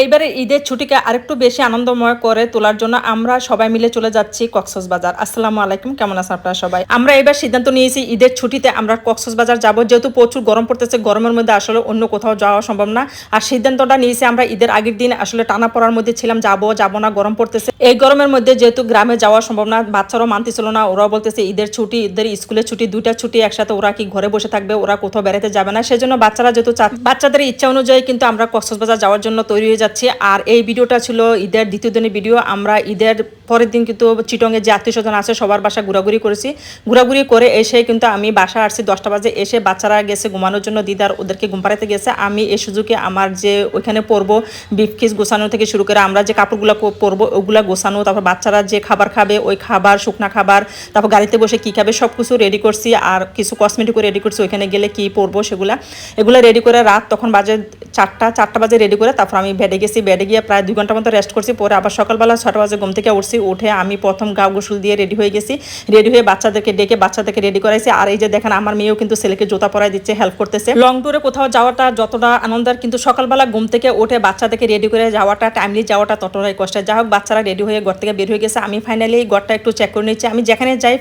এইবারে ঈদের ছুটিকে আরেকটু বেশি আনন্দময় করে তোলার জন্য আমরা সবাই মিলে চলে যাচ্ছি কক্সস বাজার আসসালামু আলাইকুম, কেমন আছেন আপনারা সবাই? আমরা এবার সিদ্ধান্ত নিয়েছি ঈদের ছুটিতে আমরা কক্সস বাজার যাব। যেহেতু প্রচুর গরম পড়তেছে, গরমের মধ্যে আসলে অন্য কোথাও যাওয়া সম্ভব না। আর সিদ্ধান্তটা নিয়েছি আমরা ঈদের আগের দিন আসলে টানা পড়ার মধ্যে ছিলাম, যাব যাব না, গরম পড়তেছে। এই গরমের মধ্যে যেহেতু গ্রামে যাওয়া সম্ভব না, বাচ্চারাও মানতেছিল না, ওরাও বলতেছে ঈদের ছুটি, ঈদের স্কুলের ছুটি, দুইটা ছুটি একসাথে ওরা কি ঘরে বসে থাকবে, ওরা কোথাও বেড়াতে যাবে না। সেজন্য বাচ্চারা যেহেতু বাচ্চাদের ইচ্ছা অনুযায়ী কিন্তু আমরা কক্সবাজার যাওয়ার জন্য তৈরি হয়ে যাচ্ছি। আর এই ভিডিওটা ছিল ঈদের দ্বিতীয় দিনের ভিডিও। আমরা ঈদের পরের দিন কিন্তু চিটংয়ে যে আত্মীয় স্বজন আছে, সবার বাসা ঘোরাঘুরি করেছি। ঘোরাঘুরি করে এসে কিন্তু আমি বাসা আসছি দশটা বাজে। এসে বাচ্চারা গেছে ঘুমানোর জন্য। দিদার ওদেরকে ঘুম পাড়াতে গেছে। আমি এই সুযোগে আমার যে ওইখানে পরবো বিফকিস গোছানো থেকে শুরু করে আমরা যে কাপড়গুলো পরবো, ওগুলা গোছানো, তারপর বাচ্চারা যে খাবার খাবে, ওই খাবার, শুকনা খাবার, তারপর গাড়িতে বসে কী খাবে সব কিছু রেডি করছি। আর কিছু কসমেটিকও রেডি করছি। ওইখানে গেলে কী পরবো সেগুলা। এগুলো রেডি করে রাত তখন বাজে চারটা চারটা বাজে রেডি করে তারপর আমি বেডে গেছি। বেডে গিয়ে প্রায় দুই ঘণ্টার মতো রেস্ট করছি। পরে আবার সকালবেলা ছটা বাজে ঘুম থেকে উঠছি। উঠে আমি প্রথম গা গোসল দিয়ে রেডি হয়ে গেছি। রেডি হয়ে বাচ্চাদেরকে ডেকে বাচ্চাদেরকে রেডি করাইছি। আর এই যে দেখেন, আমার মেয়েও কিন্তু ছেলেকে জুতা পরাই দিচ্ছে হেল্প করতেছে। লং ট্যুরে কোথাও যাওয়াটা যতটা আনন্দের, কিন্তু সকালবেলা ঘুম থেকে উঠে বাচ্চাদেরকে রেডি করে যাওয়াটা টাইমলি যাওয়াটা ততটাই কষ্টের। যা হোক, বাচ্চারা রেডি হয়ে ঘর থেকে বের হয়ে গেছে। আমি ফাইনালি ঘরটা একটু চেক করে নিচ্ছি। আমি যেখানে যাই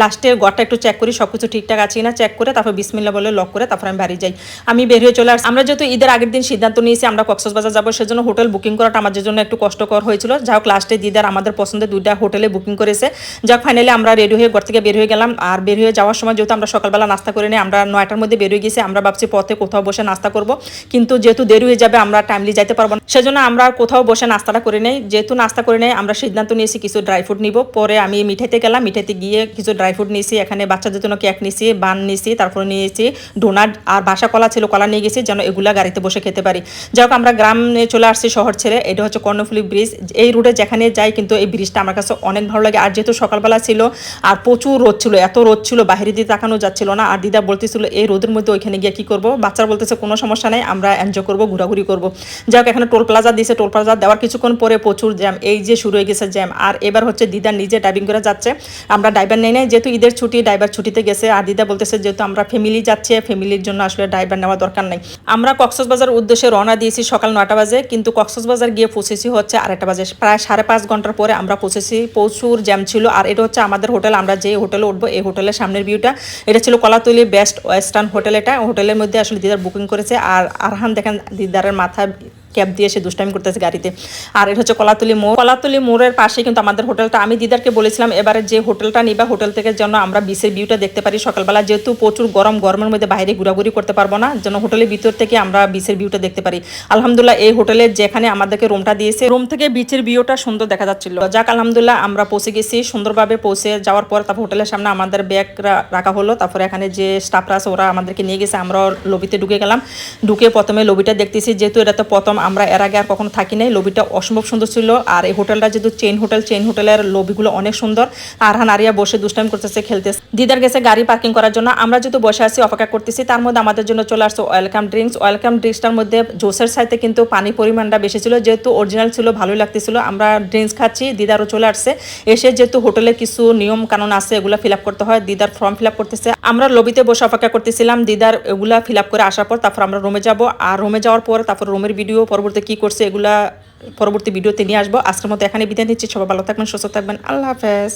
লাস্টে ঘরটা একটু চেক করি সব কিছু ঠিকঠাক আছে না চেক করে, তারপর বিসমিল্লা বলে লক করে তারপর আমি বাড়ি যাই। আমি বের হয়ে চলে আসছি। আমরা যেহেতু ঈদের আগের দিন সিদ্ধান্ত নিয়েছি আমরা কক্সবাজার যাব, সেজন্য হোটেল বুকিং করাটা আমাদের জন্য একটু কষ্টকর হয়েছিল। যা হোক লাস্টে দিদার আমাদের পছন্দের দুইটা হোটেলে বুকিং করেছে। যাক ফাইনালি আমরা রেডি হয়ে ঘর থেকে বের হয়ে গেলাম। আর বের হয়ে যাওয়ার সময় যেহেতু আমরা সকালবেলা নাস্তা করে নিই আমরা নয়টার মধ্যে বের হয়ে গেছি, আমরা ভাবছি পথে কোথাও বসে নাস্তা করব। কিন্তু যেহেতু দেরি হয়ে যাবে, আমরা টাইমলি যাইতে পারব না। সেজন্য আমরা কোথাও বসে নাস্তাটা করে নেই। যেহেতু নাস্তা করে নেই, আমরা সিদ্ধান্ত নিয়েছি কিছু ড্রাই ফ্রুট নিব। পরে আমি মিঠাইতে গেলাম, মিঠাইতে গিয়ে কিছু ড্রাই ফ্রুট নিয়েছি। এখানে বাচ্চাদের জন্য কেক নিয়েছি বান নিয়েছি, তারপরে নিয়েছি ডোনাট আর বাসা কলা ছিল, কলা নিয়ে গেছি, যেন এগুলা গাড়িতে বসে খেতে পারি। যাই আমরা গ্রামে চলে আসছি শহর ছেড়ে। এটা হচ্ছে কর্ণফুলি ব্রিজ। এই রুটে যেখানে যাই কিন্তু এই ব্রিজটা আমার কাছে অনেক ভালো লাগে। আর যেহেতু সকালবেলা ছিল, আর প্রচুর রোদ ছিল, এত রোদ ছিল, বাইরে দিয়ে তাকানো যাচ্ছিল না। আর দিদা বলতেছিল, এই রোদের মধ্যে ওইখানে গিয়ে কি করব? বাচ্চারা বলতেছে, কোনো সমস্যা নেই, আমরা এনজয় করব, ঘোরাঘুরি করব। যাই হোক, এখানে টোল প্লাজা দিয়েছে। টোল প্লাজা দেওয়ার কিছুক্ষণ পরে প্রচুর জ্যাম, এই যে শুরু হয়ে গেছে জ্যাম। আর এবার হচ্ছে দিদা নিজে ড্রাইভিং করে যাচ্ছে। আমরা ড্রাইভার নেই নাই, যেহেতু ঈদের ছুটি ড্রাইভার ছুটিতে গেছে। আর দিদা বলতেছে, যেহেতু আমরা ফ্যামিলি যাচ্ছে ফ্যামিলির জন্য আসলে ড্রাইভার নেওয়া দরকার নেই। আমরা কক্সবাজার উদ্দেশ্যে রওনা দিয়েছি সকাল নটা বাজে, কিন্তু কক্সবাজার গিয়ে পৌঁছেছি হচ্ছে আরেকটা বাজে। প্রায় সাড়ে পাঁচ ঘণ্টার পরে আমরা পৌঁছেছি, প্রচুর জ্যাম ছিল। আর এটা হচ্ছে আমাদের হোটেল, আমরা যে হোটেলে উঠবো এই হোটেলের সামনের ভিউটা এটা ছিল কলাতলি বেস্ট ওয়েস্টার্ন হোটেল এটা। হোটেলের মধ্যে আসলে দিদার বুকিং করেছে। আর আরহান দেখেন দিদারের মাথা ক্যাব দিয়ে সে দুষ্টামি করতেছে গাড়িতে। আর এটা হচ্ছে কলাতলি মোড়। কলাতলি মোড়ের পাশে কিন্তু আমাদের হোটেলটা। আমি দিদারকে বলেছিলাম, এবারে যে হোটেলটা নিবা, হোটেল থেকে যেন আমরা বিচের ভিউটা দেখতে পারি সকালবেলা। যেহেতু প্রচুর গরম, গরমের মধ্যে বাইরে ঘোরাঘুরি করতে পারব না, যেন হোটেলের ভিতর থেকে আমরা বিচের ভিউটা দেখতে পারি। আলহামদুলিল্লাহ, এই হোটেলের যেখানে আমাদেরকে রুমটা দিয়েছে রুম থেকে বিচের ভিউটা সুন্দর দেখা যাচ্ছিল। যাক, আলহামদুলিল্লাহ, আমরা পৌঁছে গেছি। সুন্দরভাবে পৌঁছে যাওয়ার পর তারপর হোটেলের সামনে আমাদের ব্যাগ রাখা হলো। তারপরে এখানে যে স্টাফরা আছে, ওরা আমাদেরকে নিয়ে গেছে। আমরা লবিতে ঢুকে গেলাম। ঢুকে প্রথমে লবিটা দেখতেছি। যেহেতু এটা তো প্রথম আমরা এর আগে আর কখনো থাকি নাই। লবিটা অসম্ভব সুন্দর ছিল। আর এই হোটেলটা যেহেতু চেন হোটেল চেইন হোটেলের লবিগুলো অনেক সুন্দর। আরহান আরিয়া বসে দুষ্টাইম করতেছে, খেলতেছে। দিদার গেছে গাড়ি পার্কিং করার জন্য। আমরা যেহেতু বসে আছি, অপেক্ষা করতেছি, তার মধ্যে আমাদের জন্য চলে আসছে ওয়েলকাম ড্রিঙ্কস ওয়েলকাম ড্রিঙ্কসটার মধ্যে জোসের সাইতে কিন্তু পানি পরিমাণটা বেশি ছিল। যেহেতু অরিজিনাল ছিল, ভালোই লাগতেছিল। আমরা ড্রিঙ্কস খাচ্ছি দিদারও চলে আসছে। এসে যেহেতু হোটেলে কিছু নিয়ম কানুন আছে, এগুলো ফিল করতে হয়। দিদার ফর্ম ফিল করতেছে। আমরা লবিতে বসে অপেক্ষা করতেছিলাম। দিদার এগুলা ফিল করে আসার পর তারপর আমরা রুমে যাব। আর রুমে যাওয়ার পর তারপর রুমের ভিডিও পরবর্তী কি করছে এগুলা পরবর্তী ভিডিওতে নিয়ে আসব। আজকের মতো এখানে বিদায় নিচ্ছি। সবাই ভালো থাকবেন, সুস্থ থাকবেন। আল্লাহ হাফেজ।